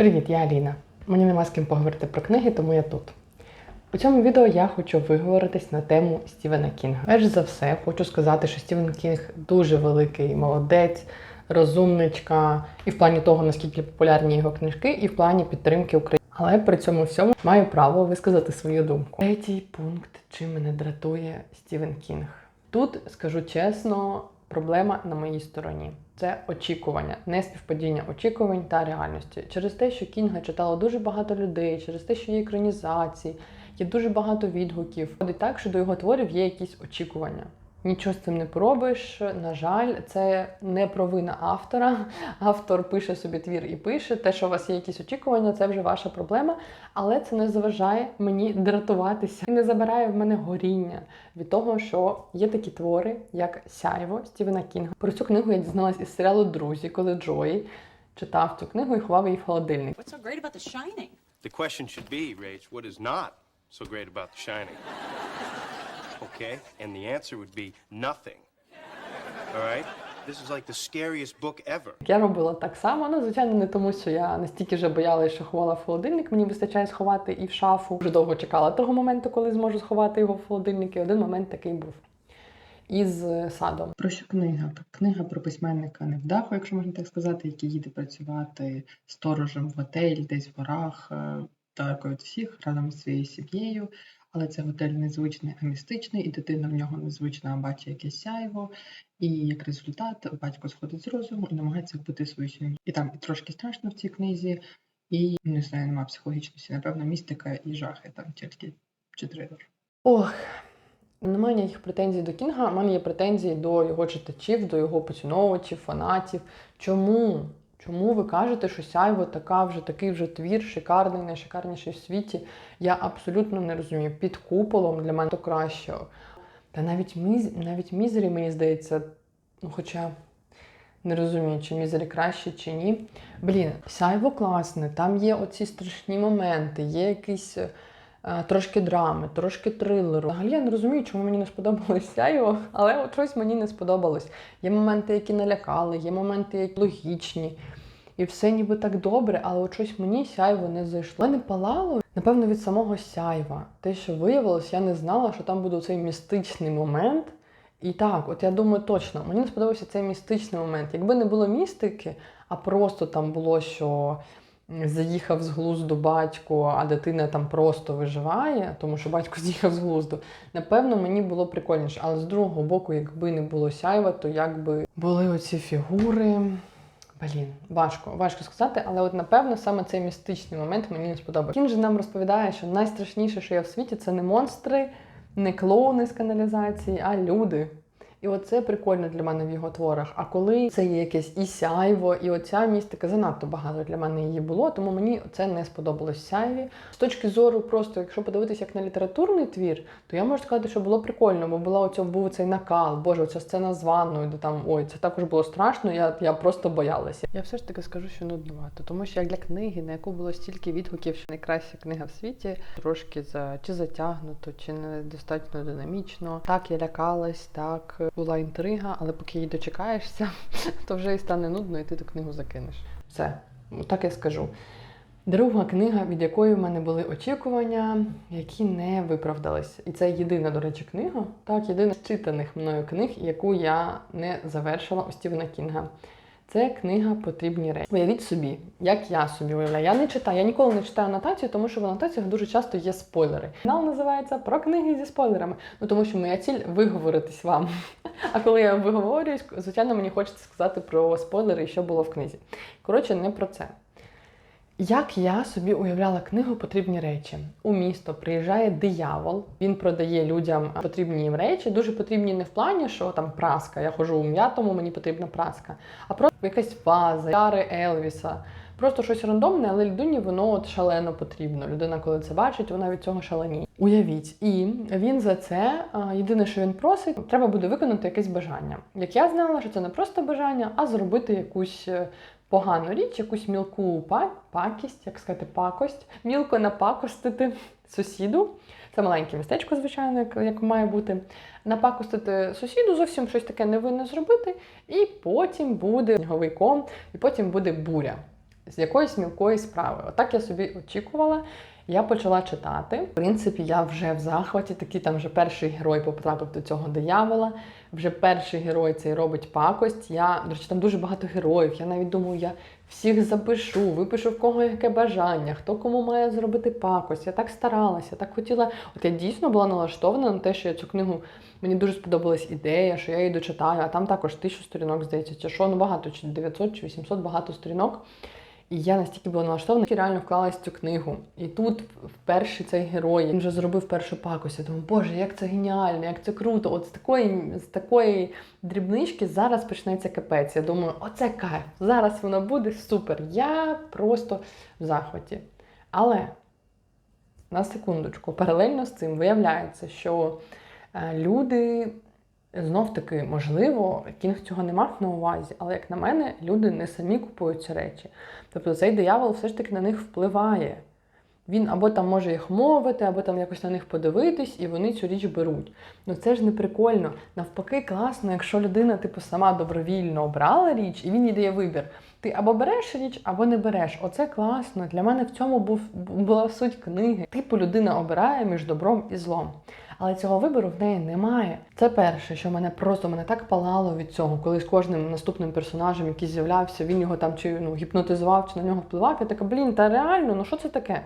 Привіт, я Аліна. Мені нема з ким поговорити про книги, тому я тут. У цьому відео я хочу виговоритись на тему Стівена Кінга. Перш за все, хочу сказати, що Стівен Кінг дуже великий молодець, розумничка, і в плані того, наскільки популярні його книжки, і в плані підтримки України. Але при цьому всьому маю право висказати свою думку. Третій пункт, чим мене дратує Стівен Кінг. Тут скажу чесно, проблема на моїй стороні. Це очікування, неспівпадіння очікувань та реальності. Через те, що Кінга читала дуже багато людей, через те, що є екранізації, є дуже багато відгуків. Ходить так, що до його творів є якісь очікування. Нічого з цим не поробиш. На жаль, це не провина автора. Автор пише собі твір і пише. Те, що у вас є якісь очікування, це вже ваша проблема. Але це не заважає мені дратуватися і не забирає в мене горіння від того, що є такі твори, як Сяйво Стівена Кінга. Про цю книгу я дізналась із серіалу Друзі, коли Джої читав цю книгу і ховав її в холодильник. What's so great about The Shining? The question should be, Rach, what is not so great about The Shining? Okay? And the answer would be nothing. All right? This is like the scariest book ever. Я робила так само, ну звичайно, не тому, що я настільки вже боялася, що ховала в холодильник. Мені вистачає сховати і в шафу. Вже довго чекала того моменту, коли зможу сховати його в холодильник. І один момент такий був із е, садом. Про що книга? Книга про письменника невдаху, якщо можна так сказати, який їде працювати сторожем в готель, десь в горах, е, далеко від всіх, разом зі своєю сім'єю. Але це готель незвичний, а містичний, і дитина в нього незвична а бачить якесь сяйво. І як результат батько сходить з розуму і намагається вбити свою сім'ю. І там трошки страшно в цій книзі, і не знаю, нема психологічності, напевно, містика і жахи там тільки чи трилер. Ох, немає ніяких претензій до Кінга. У мене є претензії до його читачів, до його поціновувачів, фанатів. Чому? Чому ви кажете, що сяйво така вже такий вже твір, шикарний, найшикарніший в світі? Я абсолютно не розумію. Під куполом для мене то краще. Та навіть міз, навіть мізері, мені здається, ну хоча не розумію, чи мізері краще, чи ні. Блін, сяйво класне, там є оці страшні моменти, є якісь. Е, Трошки драми, трошки трилеру. Взагалі я не розумію, чому мені не сподобалось сяйво, але от щось мені не сподобалось. Є моменти, які налякали, є моменти, які логічні. І все ніби так добре, але от щось мені сяйво не зайшло. Мене палало, напевно, від самого сяйва. Те, що виявилось, я не знала, що там буде цей містичний момент. І так, от я думаю, точно, мені не сподобався цей містичний момент. Якби не було містики, а просто там було, що заїхав з глузду батько, а дитина там просто виживає, тому що батько з'їхав з глузду. Напевно, мені було прикольніше. Але з другого боку, якби не було сяйва, то якби були оці фігури. Блін, важко, важко сказати, але от напевно саме цей містичний момент мені не сподобався. Він же нам розповідає, що найстрашніше, що є в світі, це не монстри, не клоуни з каналізації, а люди. І оце прикольно для мене в його творах. А коли це є якесь і сяйво, і оця містика занадто багато для мене її було, тому мені це не сподобалось сяйві. З точки зору, просто якщо подивитися як на літературний твір, то я можу сказати, що було прикольно, бо була оця, був цей накал, боже, оця сцена з ванною, де там ой, це також було страшно. Я, я просто боялася. Я все ж таки скажу, що нуднувато, тому що як для книги, на яку було стільки відгуків, що найкраща книга в світі, трошки за чи затягнуто, чи не достатньо динамічно. Так я лякалась, так була інтрига, але поки її дочекаєшся, то вже і стане нудно, і ти ту книгу закинеш. Все, так я скажу. Друга книга, від якої в мене були очікування, які не виправдались. І це єдина, до речі, книга, так, єдина з читаних мною книг, яку я не завершила у Стівена Кінга. Це книга Потрібні речі. Уявіть собі, як я собі уявляю. Я не читаю, я ніколи не читаю анотацію, тому що в анотаціях дуже часто є спойлери. Канал називається про книги зі спойлерами. Ну тому що моя ціль виговоритись вам. А коли я виговорююсь, звичайно, мені хочеться сказати про спойлери і що було в книзі. Коротше, не про це. Як я собі уявляла книгу Потрібні речі. У місто приїжджає диявол, він продає людям потрібні їм речі, дуже потрібні не в плані, що там праска. Я ходжу у м'ятому, мені потрібна праска, а просто якась ваза, яри Елвіса. Просто щось рандомне, але людині воно от шалено потрібно. Людина, коли це бачить, вона від цього шаленіє. Уявіть, і він за це єдине, що він просить, треба буде виконати якесь бажання. Як я знала, що це не просто бажання, а зробити якусь е, погану річ, якусь мілку пакість, як сказати, пакость, мілко напакостити сусіду. Це маленьке містечко, звичайно, як, як має бути. Напакостити сусіду, зовсім щось таке невинне зробити, і потім буде сніговий ком, і потім буде буря. З якоїсь мілкої справи. Отак я собі очікувала. Я почала читати. В принципі, я вже в захваті. Такий там вже перший герой потрапив до цього диявола. Вже перший герой цей робить пакость. Я, до речі, там дуже багато героїв. Я навіть думаю, я всіх запишу, випишу в кого яке бажання, хто кому має зробити пакость. Я так старалася, так хотіла. От я дійсно була налаштована на те, що я цю книгу мені дуже сподобалась ідея, що я її дочитаю, а там також тисячу сторінок, здається, чи що, ну багато, чи 900, чи 800, багато сторінок. І я настільки була налаштована, що реально вклалась в цю книгу. І тут перший цей герой він вже зробив першу пакость. Я думаю, боже, як це геніально, як це круто. От з такої, з такої дрібнички зараз почнеться капець. Я думаю, оце кайф. Зараз воно буде супер. Я просто в захваті. Але на секундочку, паралельно з цим виявляється, що е, люди. Знов таки, можливо, Кінг цього не мав на увазі, але як на мене, люди не самі купують ці речі. Тобто цей диявол все ж таки на них впливає. Він або там може їх мовити, або там якось на них подивитись, і вони цю річ беруть. Ну це ж не прикольно. Навпаки, класно, якщо людина, типу, сама добровільно обрала річ, і він їй дає вибір. Ти або береш річ, або не береш. Оце класно. Для мене в цьому був, була суть книги. Типу, людина обирає між добром і злом. Але цього вибору в неї немає. Це перше, що мене просто мене так палало від цього, коли з кожним наступним персонажем, який з'являвся, він його там чи ну, гіпнотизував, чи на нього впливав. Я така, блін, та реально, ну що це таке?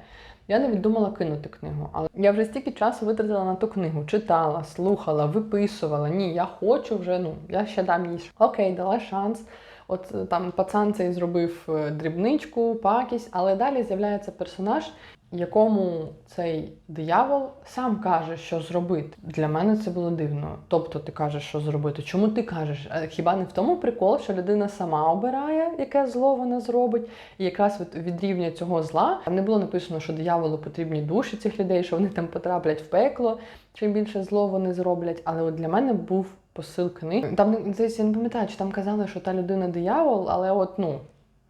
Я навіть думала кинути книгу. Але я вже стільки часу витратила на ту книгу, читала, слухала, виписувала. Ні, я хочу вже, ну, я ще дам їй. Окей, дала шанс. От е, там пацан цей зробив е, дрібничку, пакість, але далі з'являється персонаж, якому цей диявол сам каже, що зробити. Для мене це було дивно. Тобто ти кажеш, що зробити. Чому ти кажеш? Е, Хіба не в тому прикол, що людина сама обирає, яке зло вона зробить, і якраз від, від рівня цього зла там не було написано, що дияволу потрібні душі цих людей, що вони там потраплять в пекло, чим більше зло вони зроблять. Але от для мене був посил книги. Там здається, я не пам'ятаю, чи там казали, що та людина диявол, але от ну.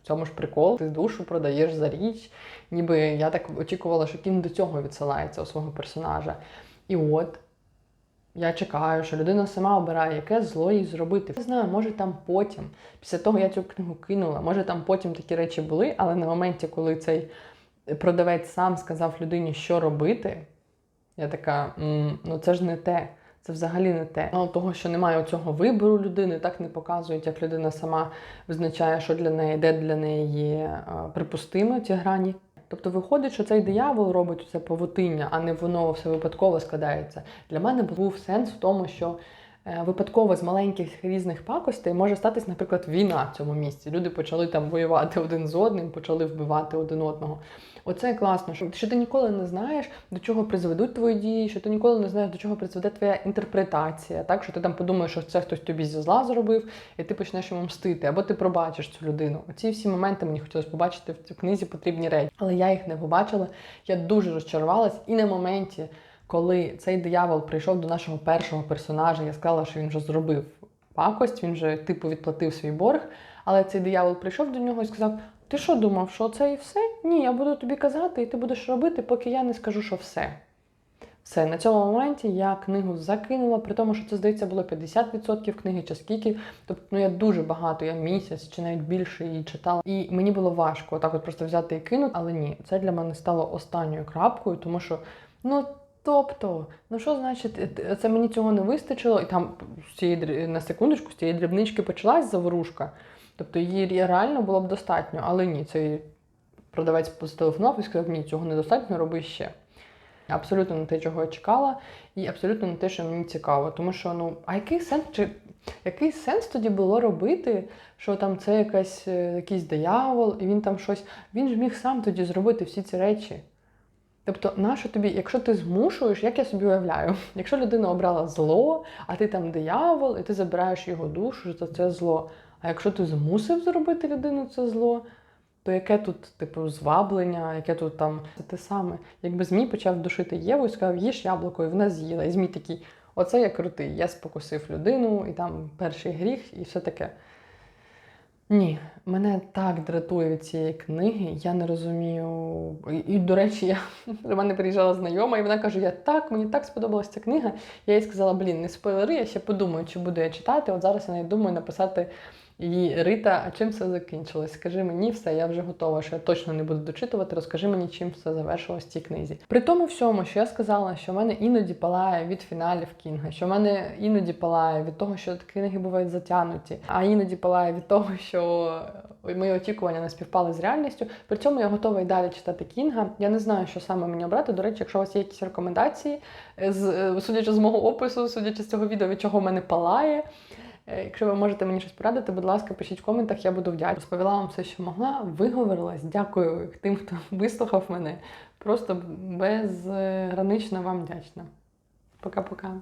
В цьому ж прикол, ти душу продаєш за річ. Ніби я так очікувала, що кін до цього відсилається у свого персонажа. І от я чекаю, що людина сама обирає, яке зло їй зробити. Не знаю, може там потім, після того я цю книгу кинула, може там потім такі речі були, але на моменті, коли цей продавець сам сказав людині, що робити, я така, ну це ж не те. Це взагалі не те. Мало того, що немає цього вибору людини, так не показують, як людина сама визначає, що для неї, де для неї є е, припустимо ці грані. Тобто виходить, що цей диявол робить це павутиння, а не воно все випадково складається. Для мене був сенс в тому, що випадково з маленьких різних пакостей може статись, наприклад, війна в цьому місці. Люди почали там воювати один з одним, почали вбивати один одного. Оце класно, що, що ти ніколи не знаєш, до чого призведуть твої дії, що ти ніколи не знаєш, до чого призведе твоя інтерпретація. Так, що ти там подумаєш, що це хтось тобі зі зла зробив, і ти почнеш йому мстити, або ти пробачиш цю людину. Оці всі моменти мені хотілося побачити в цій книзі потрібні речі. Але я їх не побачила. Я дуже розчарувалась, і на моменті, коли цей диявол прийшов до нашого першого персонажа, я сказала, що він вже зробив пакость, він вже типу відплатив свій борг. Але цей диявол прийшов до нього і сказав: Ти що думав, що це і все? Ні, я буду тобі казати, і ти будеш робити, поки я не скажу, що все. Все, на цьому моменті я книгу закинула, при тому, що це, здається, було 50% книги чи скільки. Тобто, ну я дуже багато, я місяць чи навіть більше її читала. І мені було важко так от просто взяти і кинути, але ні, це для мене стало останньою крапкою, тому що, ну. Тобто, ну що значить, е, це мені цього не вистачило, і там з цієї на секундочку з цієї дрібнички почалась заворушка. Тобто її реально було б достатньо, але ні, цей продавець зателефонував і сказав, ні, цього недостатньо, роби ще. Абсолютно не те, чого я чекала, і абсолютно не те, що мені цікаво. Тому що, ну, а який сенс, чи, який сенс тоді було робити, що там це якась, е, якийсь диявол, і він там щось. Він ж міг сам тоді зробити всі ці речі. Тобто, нащо тобі, якщо ти змушуєш, як я собі уявляю, якщо людина обрала зло, а ти там диявол, і ти забираєш його душу, то це зло. А якщо ти змусив зробити людину це зло, то яке тут, типу, зваблення, яке тут там це те саме. Якби Змій почав душити Єву і сказав, їж яблуко, і вона з'їла. І Змій такий, оце я крутий, я спокусив людину, і там перший гріх, і все таке. Ні, мене так дратує від цієї книги, я не розумію. І, до речі, я до мене приїжджала знайома, і вона каже: Я так, мені так сподобалася ця книга. Я їй сказала, блін, не спойлери, я ще подумаю, чи буду я читати. От зараз я навіть думаю написати І Рита, а чим все закінчилось? Скажи мені все, я вже готова, що я точно не буду дочитувати. Розкажи мені, чим все завершилось в цій книзі. При тому всьому, що я сказала, що в мене іноді палає від фіналів Кінга, що в мене іноді палає від того, що книги бувають затягнуті, а іноді палає від того, що мої очікування не співпали з реальністю. При цьому я готова і далі читати Кінга. Я не знаю, що саме мені обрати. До речі, якщо у вас є якісь рекомендації, е, з, е, судячи з мого опису, судячи з цього відео, від чого в мене палає. Е, Якщо ви можете мені щось порадити, будь ласка, пишіть в коментах, я буду вдячна. Розповіла вам все, що могла, виговорилась. Дякую тим, хто вислухав мене. Просто безгранично вам вдячна. Пока-пока.